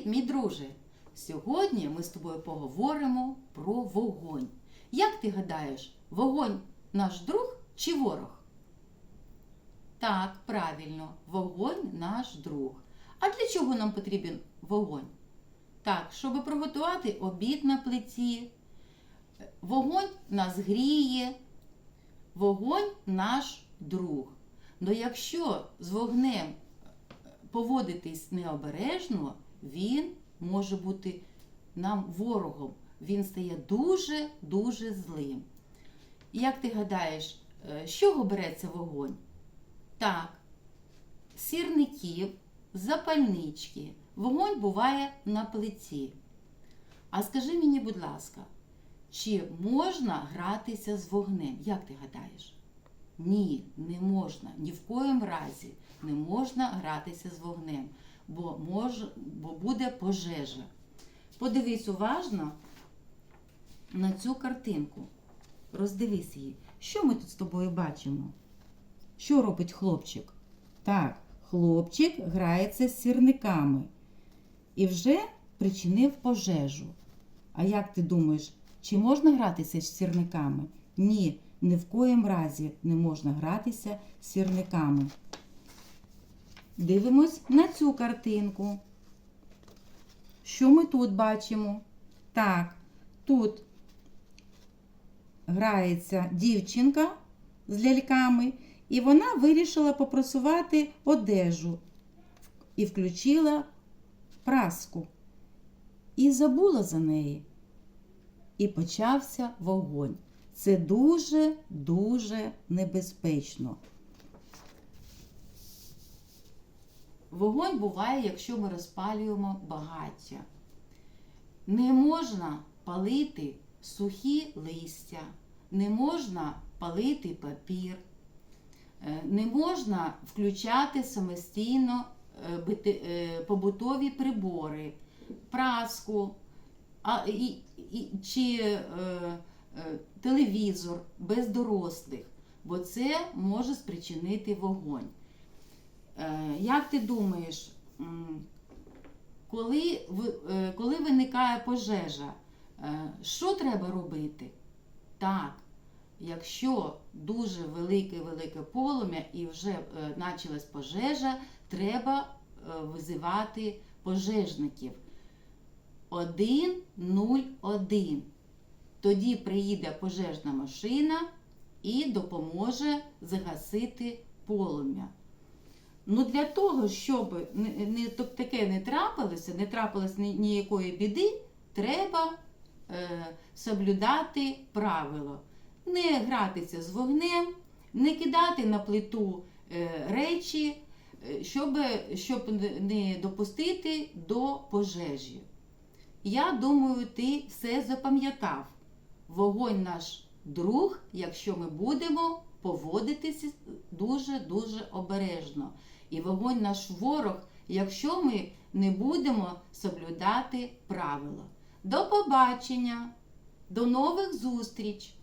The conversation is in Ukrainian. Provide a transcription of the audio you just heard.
Привіт, мій друже! Сьогодні ми з тобою поговоримо про вогонь. Як ти гадаєш, вогонь наш друг чи ворог? Так, правильно, вогонь наш друг. А для чого нам потрібен вогонь? Так, щоб приготувати обід на плиті. Вогонь нас гріє, вогонь наш друг. Но якщо з вогнем поводитись необережно, він може бути нам ворогом. Він стає дуже-дуже злим. Як ти гадаєш, е, з чого береться вогонь? Так, сірників, запальнички. Вогонь буває на плиті. А скажи мені, будь ласка, чи можна гратися з вогнем? Як ти гадаєш? Ні, не можна. Ні в коїм разі не можна гратися з вогнем, бо, мож, бо буде пожежа. Подивись уважно на цю картинку. Роздивись її. Що ми тут з тобою бачимо? Що робить хлопчик? Так, хлопчик грається з сірниками і вже причинив пожежу. А як ти думаєш, чи можна гратися з сірниками? Ні, ні в коїм разі не можна гратися з сірниками. Дивимось на цю картинку. Що ми тут бачимо? Так, тут грається дівчинка з ляльками, і вона вирішила попрасувати одежу і включила праску. І забула за неї. І почався вогонь. Це дуже-дуже небезпечно. Вогонь буває, якщо ми розпалюємо багаття. Не можна палити сухі листя, не можна палити папір, е, не можна включати самостійно е, е, побутові прибори, праску чи телевізор без дорослих, бо це може спричинити вогонь. Е, Як ти думаєш, коли, е, коли виникає пожежа, е, що треба робити? Так, якщо дуже велике-велике полум'я і вже почалась пожежа, треба визивати пожежників. 101. Тоді приїде пожежна машина і допоможе загасити полум'я. Ну, для того, щоб не, таке не трапилося, не трапилось ні- ніякої біди, треба е, соблюдати правило. Не гратися з вогнем, не кидати на плиту е, речі, е, щоб, щоб не допустити до пожежі. Я думаю, ти все запам'ятав. Вогонь наш друг, якщо ми будемо поводитися дуже-дуже обережно. І вогонь наш ворог, якщо ми не будемо соблюдати правила. До побачення, до нових зустріч!